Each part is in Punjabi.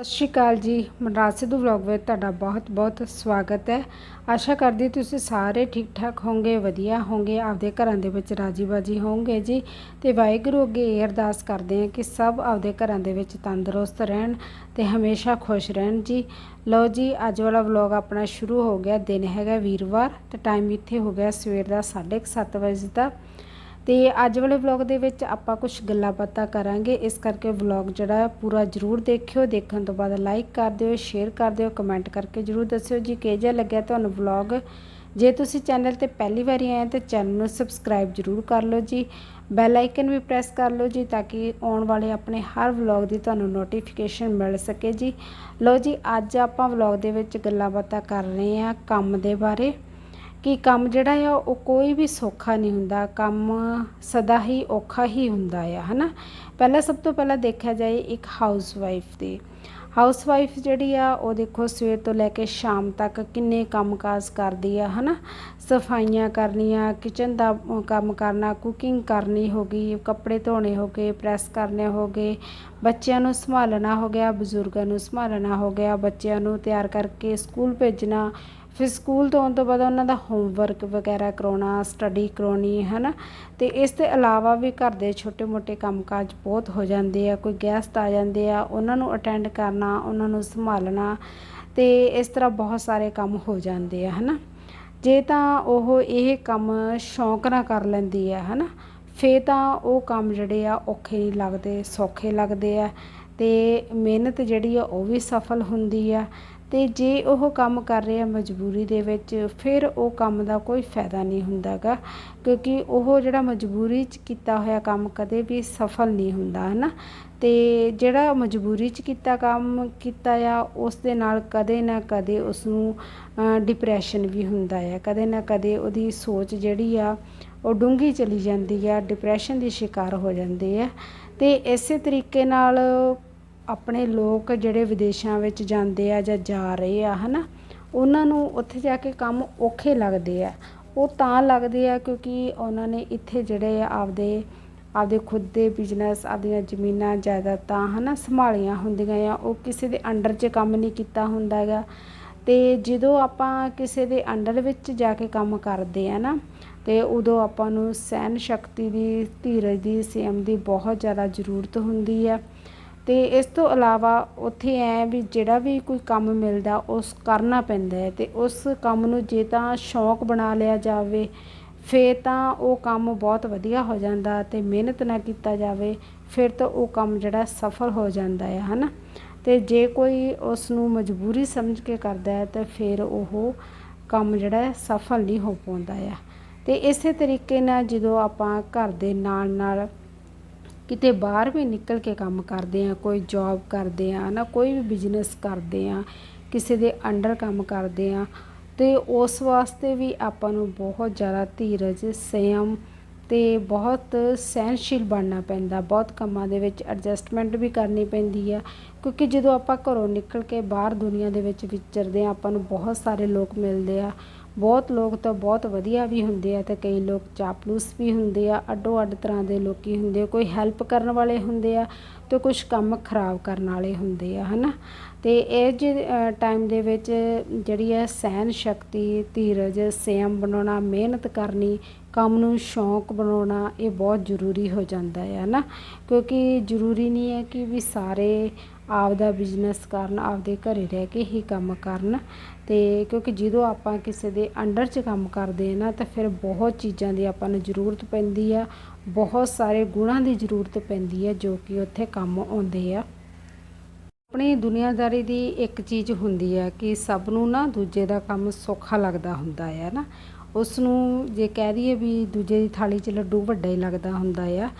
ਸਤਿ ਸ਼੍ਰੀ ਅਕਾਲ ਜੀ। ਮਨਰਾਜ ਸਿੱਧੂ ਵਲੌਗ ਵਿੱਚ ਤੁਹਾਡਾ ਬਹੁਤ-ਬਹੁਤ ਸਵਾਗਤ ਹੈ। ਆਸ਼ਾ ਕਰਦੀ ਤੁਸੀਂ ਸਾਰੇ ਠੀਕ-ਠਾਕ ਹੋਵੋਗੇ, ਵਧੀਆ ਹੋਵੋਗੇ, ਆਪਦੇ ਘਰਾਂ ਦੇ ਵਿੱਚ ਰਾਜੀ-ਬਾਜੀ ਹੋਵੋਗੇ ਜੀ। ਤੇ ਵਾਹਿਗੁਰੂ ਅੱਗੇ ਇਹ ਅਰਦਾਸ ਕਰਦੇ ਹਾਂ ਕਿ ਸਭ ਆਪਦੇ ਘਰਾਂ ਦੇ ਵਿੱਚ ਤੰਦਰੁਸਤ ਰਹਿਣ ਤੇ ਹਮੇਸ਼ਾ ਖੁਸ਼ ਰਹਿਣ ਜੀ। ਲਓ ਜੀ, ਅੱਜ ਵਾਲਾ ਵਲੌਗ ਆਪਣਾ ਸ਼ੁਰੂ ਹੋ ਗਿਆ। ਦਿਨ ਹੈਗਾ ਵੀਰਵਾਰ ਤੇ ਟਾਈਮ ਇੱਥੇ ਹੋ ਗਿਆ ਸਵੇਰ ਦਾ 7:30 ਵਜੇ ਦਾ। ਤੇ ਅੱਜ ਵਾਲੇ ਵਲੌਗ ਦੇ ਵਿੱਚ ਆਪਾਂ ਕੁਝ ਗੱਲਾਂ ਬਾਤਾਂ ਕਰਾਂਗੇ। ਇਸ ਕਰਕੇ ਵਲੌਗ ਜਿਹੜਾ ਪੂਰਾ ਜਰੂਰ ਦੇਖਿਓ। ਦੇਖਣ ਤੋਂ ਬਾਅਦ ਲਾਈਕ ਕਰ ਦਿਓ ਸ਼ੇਅਰ ਕਰ ਦਿਓ ਕਮੈਂਟ ਕਰਕੇ ਜਰੂਰ ਦੱਸਿਓ ਜੀ ਕਿਹੋ ਜਿਹਾ ਲੱਗਿਆ ਤੁਹਾਨੂੰ ਵਲੌਗ ਜੇ ਤੁਸੀਂ ਚੈਨਲ ਤੇ ਪਹਿਲੀ ਵਾਰੀ ਆਏ ਤਾਂ ਚੈਨਲ ਨੂੰ ਸਬਸਕ੍ਰਾਈਬ ਜਰੂਰ ਕਰ ਲਓ ਜੀ। ਬੈਲ ਆਈਕਨ ਵੀ ਪ੍ਰੈਸ ਕਰ ਲਓ ਜੀ ਤਾਂ ਕਿ ਆਉਣ ਵਾਲੇ ਆਪਣੇ ਹਰ ਵਲੌਗ ਦੀ ਤੁਹਾਨੂੰ ਨੋਟੀਫਿਕੇਸ਼ਨ ਮਿਲ ਸਕੇ ਜੀ। ਲਓ ਜੀ, ਅੱਜ ਆਪਾਂ ਵਲੌਗ ਦੇ ਵਿੱਚ ਗੱਲਾਂ ਬਾਤਾਂ ਕਰ ਰਹੇ ਹਾਂ ਕੰਮ ਦੇ ਬਾਰੇ। ਕਿ ਕੰਮ ਜਿਹੜਾ ਆ, ਉਹ ਕੋਈ ਵੀ ਸੌਖਾ ਨਹੀਂ ਹੁੰਦਾ। ਕੰਮ ਸਦਾ ਹੀ ਔਖਾ ਹੀ ਹੁੰਦਾ ਆ, ਹਨਾ? ਪਹਿਲਾਂ ਸਭ ਤੋਂ ਪਹਿਲਾਂ ਦੇਖਿਆ ਜਾਏ ਇੱਕ ਹਾਊਸ ਵਾਈਫ ਦੀ ਹਾਊਸ ਵਾਈਫ ਜਿਹੜੀ ਆ, ਉਹ ਦੇਖੋ ਸਵੇਰ ਤੋਂ ਲੈ ਕੇ ਸ਼ਾਮ ਤੱਕ ਕਿੰਨੇ ਕੰਮਕਾਜ ਕਰਦੀ ਆ, ਹਨਾ? ਸਫਾਈਆਂ ਕਰਨੀਆਂ ਕਿਚਨ ਦਾ ਕੰਮ ਕਰਨਾ ਕੁਕਿੰਗ ਕਰਨੀ ਹੋ ਗਈ, ਕੱਪੜੇ ਧੋਣੇ ਹੋ ਗਏ ਪ੍ਰੈਸ ਕਰਨੇ ਹੋ ਗਏ, ਬੱਚਿਆਂ ਨੂੰ ਸੰਭਾਲਣਾ ਹੋ ਗਿਆ, ਬਜ਼ੁਰਗਾਂ ਨੂੰ ਸੰਭਾਲਣਾ ਹੋ ਗਿਆ, ਬੱਚਿਆਂ ਨੂੰ ਤਿਆਰ ਕਰਕੇ ਸਕੂਲ ਭੇਜਣਾ ਫਿਰ ਸਕੂਲ ਤੋਂ ਆਉਣ ਤੋਂ ਬਾਅਦ ਉਹਨਾਂ ਦਾ ਹੋਮਵਰਕ ਵਗੈਰਾ ਕਰਾਉਣਾ ਸਟੱਡੀ ਕਰਾਉਣੀ ਹੈ ਨਾ ਤੇ ਇਸ ਤੋਂ ਇਲਾਵਾ ਵੀ ਘਰ ਦੇ ਛੋਟੇ-ਮੋਟੇ ਕੰਮਕਾਜ ਬਹੁਤ ਹੋ ਜਾਂਦੇ ਆ, ਕੋਈ ਗੈਸਟ ਆ ਜਾਂਦੇ ਆ, ਉਹਨਾਂ ਨੂੰ ਅਟੈਂਡ ਕਰਨਾ, ਉਹਨਾਂ ਨੂੰ ਸੰਭਾਲਣਾ, ਤੇ ਇਸ ਤਰ੍ਹਾਂ ਬਹੁਤ ਸਾਰੇ ਕੰਮ ਹੋ ਜਾਂਦੇ ਆ, ਹਨਾ? ਜੇ ਤਾਂ ਉਹ ਇਹ ਕੰਮ ਸ਼ੌਂਕ ਨਾਲ ਕਰ ਲੈਂਦੀ ਆ, ਹਨਾ? ਫੇ ਤਾਂ ਉਹ ਕੰਮ ਜਿਹੜੇ ਆ ਔਖੇ ਨਹੀਂ ਲੱਗਦੇ, ਸੌਖੇ ਲੱਗਦੇ ਆ, ਤੇ ਮਿਹਨਤ ਜਿਹੜੀ ਆ ਉਹ ਵੀ ਸਫਲ ਹੁੰਦੀ ਆ। ਤੇ ਜੇ ਉਹ ਕੰਮ ਕਰ ਰਿਹਾ ਮਜਬੂਰੀ ਦੇ ਵਿੱਚ, ਫਿਰ ਉਹ ਕੰਮ ਦਾ ਕੋਈ ਫਾਇਦਾ ਨਹੀਂ ਹੁੰਦਾਗਾ, ਕਿਉਂਕਿ ਉਹ ਜਿਹੜਾ ਮਜਬੂਰੀ 'ਚ ਕੀਤਾ ਹੋਇਆ ਕੰਮ ਕਦੇ ਵੀ ਸਫਲ ਨਹੀਂ ਹੁੰਦਾ, ਹਨਾ? ਤੇ ਜਿਹੜਾ ਮਜਬੂਰੀ 'ਚ ਕੀਤਾ ਕੰਮ ਕੀਤਾ ਆ, ਉਸ ਦੇ ਨਾਲ ਕਦੇ ਨਾ ਕਦੇ ਉਸ ਨੂੰ ਡਿਪਰੈਸ਼ਨ ਵੀ ਹੁੰਦਾ ਆ। ਕਦੇ ਨਾ ਕਦੇ ਉਹਦੀ ਸੋਚ ਜਿਹੜੀ ਆ, ਉਹ ਡੂੰਘੀ ਚਲੀ ਜਾਂਦੀ ਆ ਡਿਪਰੈਸ਼ਨ ਦੀ ਸ਼ਿਕਾਰ ਹੋ ਜਾਂਦੇ ਆ। ਤੇ ਇਸੇ ਤਰੀਕੇ ਨਾਲ ਆਪਣੇ ਲੋਕ ਜਿਹੜੇ ਵਿਦੇਸ਼ਾਂ ਵਿੱਚ ਜਾਂਦੇ ਆ ਜਾਂ ਜਾ ਰਹੇ ਆ, ਹਨਾ, ਉਹਨਾਂ ਨੂੰ ਉੱਥੇ ਜਾ ਕੇ ਕੰਮ ਔਖੇ ਲੱਗਦੇ ਆ। ਉਹ ਤਾਂ ਲੱਗਦੇ ਆ ਕਿਉਂਕਿ ਉਹਨਾਂ ਨੇ ਇੱਥੇ ਜਿਹੜੇ ਆ ਆਪਦੇ ਆਪਦੇ ਖੁਦ ਦੇ ਬਿਜ਼ਨਸ ਆਪਦੀਆਂ ਜ਼ਮੀਨਾਂ, ਜਾਇਦਾਦਾਂ ਹਨਾ, ਸੰਭਾਲੀਆਂ ਹੁੰਦੀਆਂ ਆ। ਉਹ ਕਿਸੇ ਦੇ ਅੰਡਰ 'ਚ ਕੰਮ ਨਹੀਂ ਕੀਤਾ ਹੁੰਦਾ ਹੈਗਾ। ਤੇ ਜਦੋਂ ਆਪਾਂ ਕਿਸੇ ਦੇ ਅੰਡਰ ਵਿੱਚ ਜਾ ਕੇ ਕੰਮ ਕਰਦੇ ਆ ਨਾ, ਤੇ ਉਦੋਂ ਆਪਾਂ ਨੂੰ ਸਹਿਨ ਸ਼ਕਤੀ ਦੀ, ਧੀਰਜ ਦੀ, ਸੇਮ ਦੀ ਬਹੁਤ ਜ਼ਿਆਦਾ ਜ਼ਰੂਰਤ ਹੁੰਦੀ ਆ। ਅਤੇ ਇਸ ਤੋਂ ਇਲਾਵਾ ਉੱਥੇ ਐਂ ਵੀ ਜਿਹੜਾ ਵੀ ਕੋਈ ਕੰਮ ਮਿਲਦਾ, ਉਸ ਕਰਨਾ ਪੈਂਦਾ ਹੈ ਤੇ ਉਸ ਕੰਮ ਨੂੰ ਜੇ ਤਾਂ ਸ਼ੌਂਕ ਬਣਾ ਲਿਆ ਜਾਵੇ, ਫਿਰ ਤਾਂ ਉਹ ਕੰਮ ਬਹੁਤ ਵਧੀਆ ਹੋ ਜਾਂਦਾ ਅਤੇ ਮਿਹਨਤ ਨਾ ਕੀਤਾ ਜਾਵੇ, ਫਿਰ ਤਾਂ ਉਹ ਕੰਮ ਜਿਹੜਾ ਸਫਲ ਹੋ ਜਾਂਦਾ ਆ ਹੈ ਨਾ ਅਤੇ ਜੇ ਕੋਈ ਉਸ ਨੂੰ ਮਜਬੂਰੀ ਸਮਝ ਕੇ ਕਰਦਾ ਹੈ, ਤਾਂ ਫਿਰ ਉਹ ਕੰਮ ਜਿਹੜਾ ਸਫਲ ਨਹੀਂ ਹੋ ਪਾਉਂਦਾ ਆ ਅਤੇ ਇਸੇ ਤਰੀਕੇ ਨਾਲ ਜਦੋਂ ਆਪਾਂ ਘਰ ਦੇ ਨਾਲ ਨਾਲ ਕਿਤੇ ਬਾਹਰ ਵੀ ਨਿਕਲ ਕੇ ਕੰਮ ਕਰਦੇ ਆ, ਕੋਈ ਜੌਬ ਕਰਦੇ ਆ, ਨਾ ਕੋਈ ਵੀ ਬਿਜ਼ਨਸ ਕਰਦੇ ਆ, ਕਿਸੇ ਦੇ ਅੰਡਰ ਕੰਮ ਕਰਦੇ ਆ, ਤੇ ਉਸ ਵਾਸਤੇ ਵੀ ਆਪਾਂ ਨੂੰ ਬਹੁਤ ਜ਼ਿਆਦਾ ਧੀਰਜ, ਸੰਯਮ ਤੇ ਬਹੁਤ ਸਹਿਨਸ਼ੀਲ ਬਣਨਾ ਪੈਂਦਾ। ਬਹੁਤ ਕੰਮਾਂ ਦੇ ਵਿੱਚ ਐਡਜਸਟਮੈਂਟ ਵੀ ਕਰਨੀ ਪੈਂਦੀ ਆ, ਕਿਉਂਕਿ ਜਦੋਂ ਆਪਾਂ ਘਰੋਂ ਨਿਕਲ ਕੇ ਬਾਹਰ ਦੁਨੀਆ ਦੇ ਵਿੱਚ ਵਿਚਰਦੇ ਆ, ਆਪਾਂ ਨੂੰ ਬਹੁਤ ਸਾਰੇ ਲੋਕ ਮਿਲਦੇ ਆ। ਬਹੁਤ ਲੋਕ ਤਾਂ ਬਹੁਤ ਵਧੀਆ ਵੀ ਹੁੰਦੇ ਆ ਤੇ ਕਈ ਲੋਕ ਚਾਪਲੂਸ ਵੀ ਹੁੰਦੇ ਆ, ਅੱਡੋ ਅੱਡ ਤਰ੍ਹਾਂ ਦੇ ਲੋਕੀ ਹੁੰਦੇ ਕੋਈ ਹੈਲਪ ਕਰਨ ਵਾਲੇ ਹੁੰਦੇ ਆ ਤੇ ਕੁਝ ਕੰਮ ਖਰਾਬ ਕਰਨ ਵਾਲੇ ਹੁੰਦੇ ਆ, ਹਨਾ? ਤੇ ਇਹ ਜੇ ਟਾਈਮ ਦੇ ਵਿੱਚ ਜਿਹੜੀ ਹੈ ਸਹਿਨ ਸ਼ਕਤੀ, ਧੀਰਜ, ਸੰਯਮ ਬਣਾਉਣਾ, ਮਿਹਨਤ ਕਰਨੀ, ਕੰਮ ਨੂੰ ਸ਼ੌਂਕ ਬਣਾਉਣਾ, ਇਹ ਬਹੁਤ ਜ਼ਰੂਰੀ ਹੋ ਜਾਂਦਾ ਹੈ, ਹਨਾ? ਕਿਉਂਕਿ ਜ਼ਰੂਰੀ ਨਹੀਂ ਹੈ ਕਿ ਵੀ ਸਾਰੇ ਆਪਦਾ ਬਿਜ਼ਨਸ ਕਰਨ, ਆਪਦੇ ਘਰੇ ਰਹਿ ਕੇ ਹੀ ਕੰਮ ਕਰਨ। ਤੇ ਕਿਉਂਕਿ ਜਦੋਂ ਆਪਾਂ ਕਿਸੇ ਦੇ ਅੰਡਰ 'ਚ ਕੰਮ ਕਰਦੇ ਆ ਨਾ, ਤਾਂ ਫਿਰ ਬਹੁਤ ਚੀਜ਼ਾਂ ਦੀ ਆਪਾਂ ਨੂੰ ਜ਼ਰੂਰਤ ਪੈਂਦੀ ਆ। ਬਹੁਤ ਸਾਰੇ ਗੁਣਾਂ ਦੀ ਜ਼ਰੂਰਤ ਪੈਂਦੀ ਆ ਜੋ ਕਿ ਉੱਥੇ ਕੰਮ ਆਉਂਦੇ ਆ। ਆਪਣੀ ਦੁਨੀਆਦਾਰੀ ਦੀ ਇੱਕ ਚੀਜ਼ ਹੁੰਦੀ ਆ ਕਿ ਸਭ ਨੂੰ ਨਾ ਦੂਜੇ ਦਾ ਕੰਮ ਸੌਖਾ ਲੱਗਦਾ ਹੁੰਦਾ ਹੈ ਨਾ। ਉਸ ਨੂੰ ਜੇ ਕਹਿ ਦਈਏ ਵੀ ਦੂਜੇ ਦੀ ਥਾਲੀ 'ਚ ਲੱਡੂ ਵੱਡਾ ਹੀ ਲੱਗਦਾ ਹੁੰਦਾ ਆ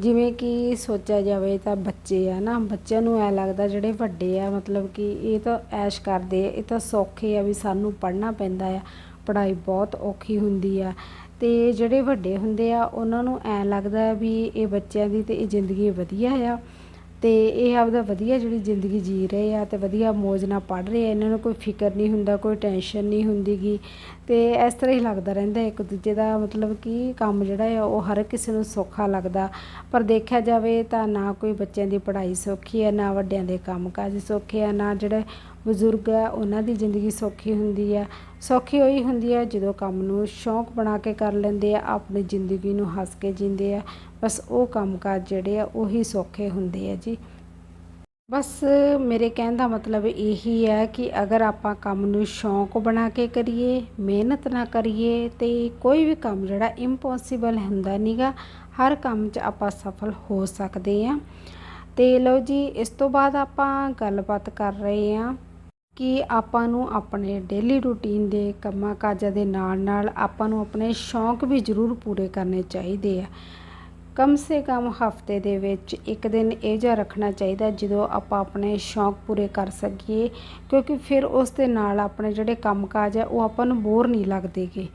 ਜਿਵੇਂ ਕਿ ਸੋਚਿਆ ਜਾਵੇ ਤਾਂ ਬੱਚੇ ਆ ਨਾ, ਬੱਚਿਆਂ ਨੂੰ ਐ ਲੱਗਦਾ ਜਿਹੜੇ ਵੱਡੇ ਆ, ਮਤਲਬ ਕਿ ਇਹ ਤਾਂ ਐਸ਼ ਕਰਦੇ ਆ, ਇਹ ਤਾਂ ਸੌਖੇ ਆ ਵੀ ਸਾਨੂੰ ਪੜ੍ਹਨਾ ਪੈਂਦਾ ਆ, ਪੜ੍ਹਾਈ ਬਹੁਤ ਔਖੀ ਹੁੰਦੀ ਆ। ਤੇ ਜਿਹੜੇ ਵੱਡੇ ਹੁੰਦੇ ਆ, ਉਹਨਾਂ ਨੂੰ ਐ ਲੱਗਦਾ ਵੀ ਇਹ ਬੱਚਿਆਂ ਦੀ ਤੇ ਇਹ ਜ਼ਿੰਦਗੀ ਵਧੀਆ ਆ। ਤੇ ਇਹ ਆਪਦਾ ਵਧੀਆ ਜਿਹੜੀ ਜ਼ਿੰਦਗੀ ਜੀ ਰਹੇ ਆ ਤੇ ਵਧੀਆ ਮੌਜ ਨਾਲ ਪੜ੍ਹ ਰਹੇ ਆ, ਇਹਨਾਂ ਨੂੰ ਕੋਈ ਫਿਕਰ ਨਹੀਂ ਹੁੰਦਾ, ਕੋਈ ਟੈਨਸ਼ਨ ਨਹੀਂ ਹੁੰਦੀਗੀ ਤੇ ਇਸ ਤਰ੍ਹਾਂ ਹੀ ਲੱਗਦਾ ਰਹਿੰਦਾ, ਇੱਕ ਦੂਜੇ ਦਾ ਮਤਲਬ ਕਿ ਕੰਮ ਜਿਹੜਾ ਆ ਉਹ ਹਰ ਕਿਸੇ ਨੂੰ ਸੌਖਾ ਲੱਗਦਾ, ਪਰ ਦੇਖਿਆ ਜਾਵੇ ਤਾਂ ਨਾ ਕੋਈ ਬੱਚਿਆਂ ਦੀ ਪੜ੍ਹਾਈ ਸੌਖੀ ਹੈ ਨਾ ਵੱਡਿਆਂ ਦੇ ਕੰਮਕਾਜ ਸੌਖੇ ਆ, ਨਾ ਜਿਹੜੇ ਬਜ਼ੁਰਗ ਹੈ, ਉਹਨਾਂ ਦੀ ਜ਼ਿੰਦਗੀ ਸੌਖੀ ਹੁੰਦੀ ਆ ਸੌਖੀ ਹੋਈ ਹੁੰਦੀ ਹੈ ਜਦੋਂ ਕੰਮ ਨੂੰ ਸ਼ੌਂਕ ਬਣਾ ਕੇ ਕਰ ਲੈਂਦੇ ਆ, ਆਪਣੀ ਜ਼ਿੰਦਗੀ ਨੂੰ ਹੱਸ ਕੇ ਜੀਂਦੇ ਆ। ਬਸ ਉਹ ਕੰਮਕਾਜ ਜਿਹੜੇ ਆ, ਉਹੀ ਸੌਖੇ ਹੁੰਦੇ ਆ ਜੀ। ਬਸ ਮੇਰੇ ਕਹਿਣ ਦਾ ਮਤਲਬ ਇਹੀ ਹੈ ਕਿ ਅਗਰ ਆਪਾਂ ਕੰਮ ਨੂੰ ਸ਼ੌਂਕ ਬਣਾ ਕੇ ਕਰੀਏ, ਮਿਹਨਤ ਨਾ ਕਰੀਏ, ਤੇ ਕੋਈ ਵੀ ਕੰਮ ਜਿਹੜਾ ਇੰਪੋਸੀਬਲ ਹੁੰਦਾ ਨਹੀਂਗਾ ਹਰ ਕੰਮ 'ਚ ਆਪਾਂ ਸਫਲ ਹੋ ਸਕਦੇ ਆ। ਤੇ ਲਓ ਜੀ, ਇਸ ਤੋਂ ਬਾਅਦ ਆਪਾਂ ਗੱਲਬਾਤ ਕਰ ਰਹੇ ਆ। ਕਿ ਆਪਾਂ ਨੂੰ ਆਪਣੇ ਡੇਲੀ ਰੂਟੀਨ ਦੇ ਕੰਮਾਂ ਕਾਜਾਂ ਦੇ ਨਾਲ ਨਾਲ ਆਪਾਂ ਨੂੰ ਆਪਣੇ ਸ਼ੌਂਕ ਵੀ ਜ਼ਰੂਰ ਪੂਰੇ ਕਰਨੇ ਚਾਹੀਦੇ ਆ। ਕਮ ਸੇ ਕਮ ਹਫ਼ਤੇ ਦੇ ਵਿੱਚ ਇੱਕ ਦਿਨ ਇਹ ਜਿਹਾ ਰੱਖਣਾ ਚਾਹੀਦਾ ਜਦੋਂ ਆਪਾਂ ਆਪਣੇ ਸ਼ੌਂਕ ਪੂਰੇ ਕਰ ਸਕੀਏ, ਕਿਉਂਕਿ ਫਿਰ ਉਸ ਦੇ ਨਾਲ ਆਪਣੇ ਜਿਹੜੇ ਕੰਮਕਾਜ ਹੈ ਉਹ ਆਪਾਂ ਨੂੰ ਬੋਰ ਨਹੀਂ ਲੱਗਦੇਗੇ।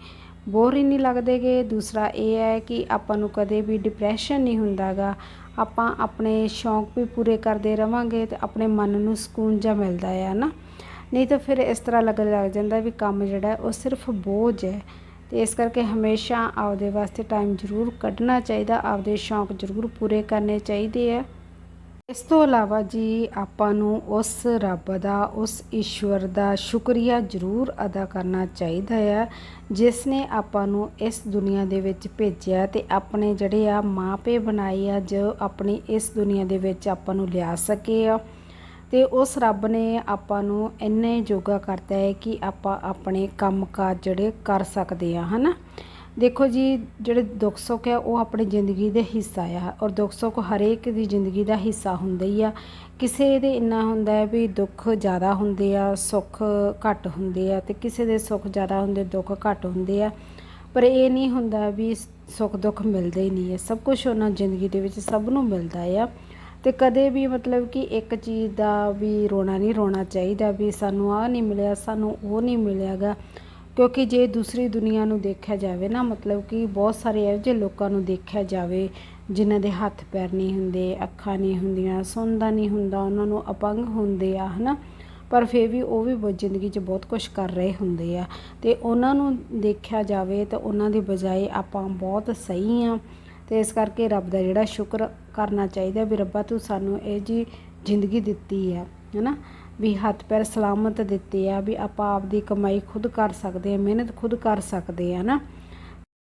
ਬੋਰ ਹੀ ਨਹੀਂ ਲੱਗਦੇਗੇ। ਦੂਸਰਾ ਇਹ ਹੈ ਕਿ ਆਪਾਂ ਨੂੰ ਕਦੇ ਵੀ ਡਿਪਰੈਸ਼ਨ ਨਹੀਂ ਹੁੰਦਾਗਾ। ਆਪਾਂ ਆਪਣੇ ਸ਼ੌਂਕ ਵੀ ਪੂਰੇ ਕਰਦੇ ਰਵਾਂਗੇ ਤੇ ਆਪਣੇ ਮਨ ਨੂੰ ਸਕੂਨ ਜਿਹਾ ਮਿਲਦਾ ਹੈ ਨਾ? ਨਹੀਂ ਤਾਂ ਫਿਰ ਇਸ ਤਰ੍ਹਾਂ ਲੱਗਣ ਲੱਗ ਜਾਂਦਾ ਵੀ ਕੰਮ ਜਿਹੜਾ ਉਹ ਸਿਰਫ ਬੋਝ ਹੈ ਤੇ ਇਸ ਕਰਕੇ ਹਮੇਸ਼ਾ ਆਪਦੇ ਵਾਸਤੇ ਟਾਈਮ ਜ਼ਰੂਰ ਕੱਢਣਾ ਚਾਹੀਦਾ, ਆਪਦੇ ਸ਼ੌਂਕ ਜ਼ਰੂਰ ਪੂਰੇ ਕਰਨੇ ਚਾਹੀਦੇ ਆ। ਇਸ ਤੋਂ ਇਲਾਵਾ ਜੀ ਆਪਾਂ ਨੂੰ ਉਸ ਰੱਬ ਦਾ, ਉਸ ਈਸ਼ਵਰ ਦਾ ਸ਼ੁਕਰੀਆ ਜ਼ਰੂਰ ਅਦਾ ਕਰਨਾ ਚਾਹੀਦਾ ਆ, ਜਿਸ ਨੇ ਆਪਾਂ ਨੂੰ ਇਸ ਦੁਨੀਆ ਦੇ ਵਿੱਚ ਭੇਜਿਆ ਤੇ ਆਪਣੇ ਜਿਹੜੇ ਆ ਮਾਪੇ ਬਣਾਏ ਆ, ਜੋ ਆਪਣੀ ਇਸ ਦੁਨੀਆ ਦੇ ਵਿੱਚ ਆਪਾਂ ਨੂੰ ਲਿਆ ਸਕੇ ਆ। ਤੇ ਉਸ ਰੱਬ ਨੇ ਆਪਾਂ ਨੂੰ ਇੰਨੇ ਯੋਗਾ ਕਰਤਾ ਹੈ ਕਿ ਆਪਾਂ ਆਪਣੇ ਕੰਮਕਾਜ ਜਿਹੜੇ ਕਰ ਸਕਦੇ ਆ ਹਨਾ? ਦੇਖੋ ਜੀ, ਜਿਹੜੇ ਦੁੱਖ ਸੁੱਖ ਹੈ, ਉਹ ਆਪਣੀ ਜ਼ਿੰਦਗੀ ਦੇ ਹਿੱਸਾ ਆ ਔਰ ਦੁੱਖ ਸੁੱਖ ਹਰੇਕ ਦੀ ਜ਼ਿੰਦਗੀ ਦਾ ਹਿੱਸਾ ਹੁੰਦਾ ਹੀ ਆ। ਕਿਸੇ ਦੇ ਇੰਨਾ ਹੁੰਦਾ ਹੈ ਵੀ ਦੁੱਖ ਜ਼ਿਆਦਾ ਹੁੰਦੇ ਆ, ਸੁੱਖ ਘੱਟ ਹੁੰਦੇ ਆ ਤੇ ਕਿਸੇ ਦੇ ਸੁੱਖ ਜ਼ਿਆਦਾ ਹੁੰਦੇ, ਦੁੱਖ ਘੱਟ ਹੁੰਦੇ ਆ। ਪਰ ਇਹ ਨਹੀਂ ਹੁੰਦਾ ਵੀ ਸੁੱਖ ਦੁੱਖ ਮਿਲਦੇ ਹੀ ਨਹੀਂ ਹੈ। ਸਭ ਕੁਝ ਉਹਨਾਂ ਜ਼ਿੰਦਗੀ ਦੇ ਵਿੱਚ ਸਭ ਨੂੰ ਮਿਲਦਾ ਆ। ਅਤੇ ਕਦੇ ਵੀ ਮਤਲਬ ਕਿ ਇੱਕ ਚੀਜ਼ ਦਾ ਵੀ ਰੋਣਾ ਨਹੀਂ ਰੋਣਾ ਚਾਹੀਦਾ ਵੀ ਸਾਨੂੰ ਆਹ ਨਹੀਂ ਮਿਲਿਆ, ਸਾਨੂੰ ਉਹ ਨਹੀਂ ਮਿਲਿਆ ਗਾ ਕਿਉਂਕਿ ਜੇ ਦੂਸਰੀ ਦੁਨੀਆ ਨੂੰ ਦੇਖਿਆ ਜਾਵੇ ਨਾ, ਮਤਲਬ ਕਿ ਬਹੁਤ ਸਾਰੇ ਇਹੋ ਜਿਹੇ ਲੋਕਾਂ ਨੂੰ ਦੇਖਿਆ ਜਾਵੇ ਜਿਨ੍ਹਾਂ ਦੇ ਹੱਥ ਪੈਰ ਨਹੀਂ ਹੁੰਦੇ, ਅੱਖਾਂ ਨਹੀਂ ਹੁੰਦੀਆਂ ਸੁਣਦਾ ਨਹੀਂ ਹੁੰਦਾ, ਉਹਨਾਂ ਨੂੰ ਅਪੰਗ ਹੁੰਦੇ ਆ, ਹਨਾ? ਪਰ ਫਿਰ ਵੀ ਉਹ ਵੀ ਜ਼ਿੰਦਗੀ 'ਚ ਬਹੁਤ ਕੁਝ ਕਰ ਰਹੇ ਹੁੰਦੇ ਆ। ਤੇ ਉਹਨਾਂ ਨੂੰ ਦੇਖਿਆ ਜਾਵੇ ਤਾਂ ਉਹਨਾਂ ਦੀ ਬਜਾਏ ਆਪਾਂ ਬਹੁਤ ਸਹੀ ਆ। ਤੇ ਇਸ ਕਰਕੇ ਰੱਬ ਦਾ ਜਿਹੜਾ ਸ਼ੁਕਰ ਕਰਨਾ ਚਾਹੀਦਾ ਵੀ ਰੱਬਾ ਤੂੰ ਸਾਨੂੰ ਇਹ ਜੀ ਜ਼ਿੰਦਗੀ ਦਿੱਤੀ ਆ ਹੈਨਾ? ਵੀ ਹੱਥ ਪੈਰ ਸਲਾਮਤ ਦਿੱਤੇ ਆ, ਵੀ ਆਪਾਂ ਆਪਦੀ ਕਮਾਈ ਖੁਦ ਕਰ ਸਕਦੇ ਆ, ਮਿਹਨਤ ਖੁਦ ਕਰ ਸਕਦੇ ਆ ਨਾ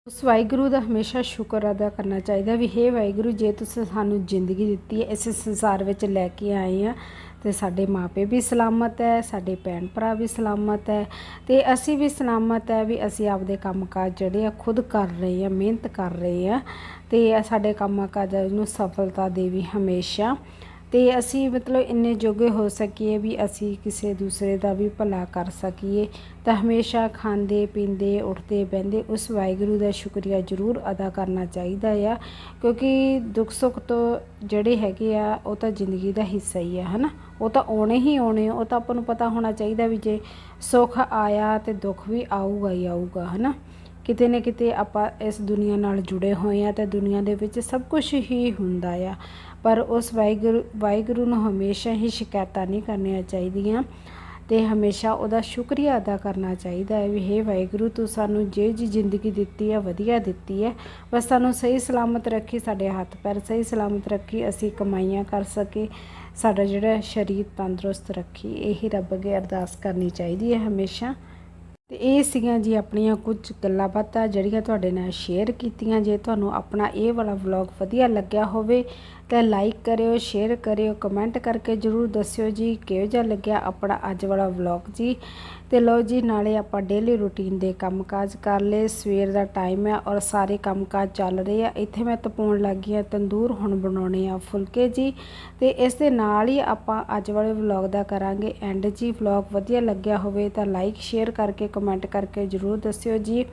ਉਸ ਵਾਹਿਗੁਰੂ ਦਾ ਹਮੇਸ਼ਾ ਸ਼ੁਕਰ ਅਦਾ ਕਰਨਾ ਚਾਹੀਦਾ ਵੀ ਹੇ ਵਾਹਿਗੁਰੂ, ਜੇ ਤੁਸੀਂ ਸਾਨੂੰ ਜ਼ਿੰਦਗੀ ਦਿੱਤੀ ਹੈ, ਇਸ ਸੰਸਾਰ ਵਿੱਚ ਲੈ ਕੇ ਆਏ ਆ ਤੇ ਸਾਡੇ ਮਾਪੇ ਵੀ ਸਲਾਮਤ ਹੈ ਸਾਡੇ ਭੈਣ ਭਰਾ ਵੀ ਸਲਾਮਤ ਹੈ ਤੇ ਅਸੀਂ ਵੀ ਸਲਾਮਤ ਹੈ ਵੀ ਅਸੀਂ ਆਪਦੇ ਕੰਮਕਾਜ ਜਿਹੜੇ ਆ ਖੁਦ ਕਰ ਰਹੇ ਆ, ਮਿਹਨਤ ਕਰ ਰਹੇ ਆ, ਤੇ ਸਾਡੇ ਕੰਮਕਾਜ ਨੂੰ ਸਫਲਤਾ ਦੇਵੀ ਹਮੇਸ਼ਾ। ਤੇ ਅਸੀਂ ਮਤਲਬ ਇੰਨੇ ਜੋਗੇ ਹੋ ਸਕੀਏ ਵੀ ਅਸੀਂ ਕਿਸੇ ਦੂਸਰੇ ਦਾ ਵੀ ਭਲਾ ਕਰ ਸਕੀਏ, ਤਾਂ ਹਮੇਸ਼ਾ ਖਾਂਦੇ, ਪੀਂਦੇ, ਉੱਠਦੇ, ਬਹਿੰਦੇ ਉਸ ਵਾਹਿਗੁਰੂ ਦਾ ਸ਼ੁਕਰੀਆ ਜ਼ਰੂਰ ਅਦਾ ਕਰਨਾ ਚਾਹੀਦਾ ਆ, ਕਿਉਂਕਿ ਦੁੱਖ ਸੁੱਖ ਤੋਂ ਜਿਹੜੇ ਹੈਗੇ ਆ, ਉਹ ਤਾਂ ਜ਼ਿੰਦਗੀ ਦਾ ਹਿੱਸਾ ਹੀ ਆ, ਹਨਾ? ਉਹ ਤਾਂ ਆਉਣੇ ਹੀ ਆਉਣੇ ਉਹ ਤਾਂ ਆਪਾਂ ਨੂੰ ਪਤਾ ਹੋਣਾ ਚਾਹੀਦਾ ਵੀ ਜੇ ਸੁੱਖ ਆਇਆ ਤੇ ਦੁੱਖ ਵੀ ਆਊਗਾ ਹੀ ਆਊਗਾ, ਹਨਾ? ਕਿਤੇ ਨਾ ਕਿਤੇ ਆਪਾਂ ਇਸ ਦੁਨੀਆ ਨਾਲ ਜੁੜੇ ਹੋਏ ਆ ਤੇ ਦੁਨੀਆ ਦੇ ਵਿੱਚ ਸਭ ਕੁਝ ਹੀ ਹੁੰਦਾ ਆ। ਪਰ ਉਸ ਵਾਹਿਗੁਰੂ ਵਾਹਿਗੁਰੂ ਨੂੰ ਹਮੇਸ਼ਾ ਹੀ ਸ਼ਿਕਾਇਤਾਂ ਨਹੀਂ ਕਰਨੀਆਂ ਚਾਹੀਦੀਆਂ ਤੇ ਹਮੇਸ਼ਾ ਉਹਦਾ ਸ਼ੁਕਰੀਆ ਅਦਾ ਕਰਨਾ ਚਾਹੀਦਾ ਹੈ ਵੀ, ਹੇ ਵਾਹਿਗੁਰੂ, ਤੂੰ ਸਾਨੂੰ ਜੇ ਜੀ ਜ਼ਿੰਦਗੀ ਦਿੱਤੀ ਹੈ ਵਧੀਆ ਦਿੱਤੀ ਹੈ ਬਸ ਸਾਨੂੰ ਸਹੀ ਸਲਾਮਤ ਰੱਖੀ ਸਾਡੇ ਹੱਥ ਪੈਰ, ਸਹੀ ਸਲਾਮਤ ਰੱਖੀ ਅਸੀਂ ਕਮਾਈਆਂ ਕਰ ਸਕੇ ਸਾਡਾ ਜਿਹੜਾ ਸਰੀਰ ਤੰਦਰੁਸਤ ਰੱਖੀ, ਇਹੀ ਰੱਬ ਅੱਗੇ ਅਰਦਾਸ ਕਰਨੀ ਚਾਹੀਦੀ ਹੈ ਹਮੇਸ਼ਾ। ਤੇ ਇਹ ਸੀਗੀਆਂ ਜੀ ਆਪਣੀਆਂ ਕੁਝ ਗੱਲਾਂ ਬਾਤਾਂ ਜਿਹੜੀਆਂ ਤੁਹਾਡੇ ਨਾਲ ਸ਼ੇਅਰ ਕੀਤੀਆਂ। ਜੇ ਤੁਹਾਨੂੰ ਆਪਣਾ ਇਹ ਵਾਲਾ ਵਲੌਗ ਵਧੀਆ ਲੱਗਿਆ ਹੋਵੇ ਤਾਂ ਲਾਈਕ ਕਰਿਓ ਸ਼ੇਅਰ ਕਰਿਓ ਕਮੈਂਟ ਕਰਕੇ ਜਰੂਰ ਦੱਸਿਓ ਜੀ ਕਿਹੋ ਜਿਹਾ ਲੱਗਿਆ ਆਪਣਾ ਅੱਜ ਵਾਲਾ ਵਲੌਗ ਜੀ। ਤੇ ਲਓ ਜੀ, ਨਾਲੇ ਆਪਾਂ ਡੇਲੀ ਰੁਟੀਨ ਦੇ ਕੰਮਕਾਜ ਕਰ ਲਏ। ਸਵੇਰ ਦਾ ਟਾਈਮ ਹੈ ਔਰ ਸਾਰੇ ਕੰਮਕਾਜ ਚੱਲ ਰਹੇ ਆ। ਇੱਥੇ ਮੈਂ ਤਪਾਉਣ ਲੱਗੀ ਆ ਤੰਦੂਰ ਹੁਣ ਬਣਾਉਣੇ ਆ ਫੁਲਕੇ ਜੀ। ਤੇ ਇਸ ਦੇ ਨਾਲ ਹੀ ਆਪਾਂ ਅੱਜ ਵਾਲੇ ਵਲੌਗ ਦਾ ਕਰਾਂਗੇ ਐਂਡ ਜੀ। ਵਲੌਗ ਵਧੀਆ ਲੱਗਿਆ ਹੋਵੇ ਤਾਂ ਲਾਈਕ ਸ਼ੇਅਰ ਕਰਕੇ ਕਮੈਂਟ ਕਰਕੇ ਜਰੂਰ ਦੱਸਿਓ ਜੀ।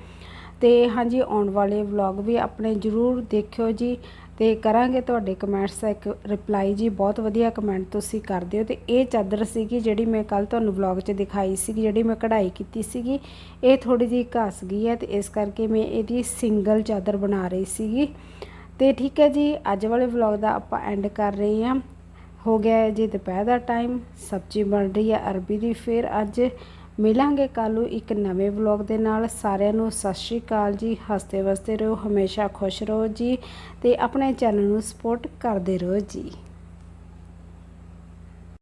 ਤੇ ਹਾਂਜੀ, ਆਉਣ ਵਾਲੇ ਵਲੌਗ ਵੀ ਆਪਣੇ ਜਰੂਰ ਦੇਖਿਓ ਜੀ ਤੇ ਕਰਾਂਗੇ ਤੁਹਾਡੇ ਕਮੈਂਟਸ ਦਾ ਇੱਕ ਰਿਪਲਾਈ ਜੀ। ਬਹੁਤ ਵਧੀਆ ਕਮੈਂਟ ਤੁਸੀਂ ਕਰਦੇ ਹੋ ਤੇ ਇਹ ਚਾਦਰ ਸੀਗੀ ਜਿਹੜੀ ਮੈਂ ਕੱਲ ਤੁਹਾਨੂੰ ਵਲੌਗ 'ਚ ਦਿਖਾਈ ਸੀਗੀ, ਜਿਹੜੀ ਮੈਂ ਕਢਾਈ ਕੀਤੀ ਸੀਗੀ, ਇਹ ਥੋੜੀ ਜਿਹੀ ਘਸ ਗਈ ਹੈ ਤੇ ਇਸ ਕਰਕੇ ਮੈਂ ਇਹਦੀ ਸਿੰਗਲ ਚਾਦਰ ਬਣਾ ਰਹੀ ਸੀਗੀ। ਤੇ ਠੀਕ ਹੈ ਜੀ, ਅੱਜ ਵਾਲੇ ਵਲੌਗ ਦਾ ਆਪਾਂ ਐਂਡ ਕਰ ਰਹੇ ਹਾਂ। ਹੋ ਗਿਆ ਹੈ ਜੀ ਦੁਪਹਿਰ ਦਾ ਟਾਈਮ ਸਬਜ਼ੀ ਬਣ ਰਹੀ ਹੈ ਅਰਬੀ ਦੀ, ਫਿਰ ਅੱਜ ਮਿਲਾਂਗੇ ਕੱਲ੍ਹ ਨੂੰ ਇੱਕ ਨਵੇਂ ਵਲੌਗ ਦੇ ਨਾਲ। ਸਾਰਿਆਂ ਨੂੰ ਸਤਿ ਸ਼੍ਰੀ ਅਕਾਲ ਜੀ। ਹੱਸਦੇ ਵਸਦੇ ਰਹੋ, ਹਮੇਸ਼ਾ ਖੁਸ਼ ਰਹੋ ਜੀ ਤੇ ਆਪਣੇ ਚੈਨਲ ਨੂੰ ਸਪੋਰਟ ਕਰਦੇ ਰਹੋ ਜੀ।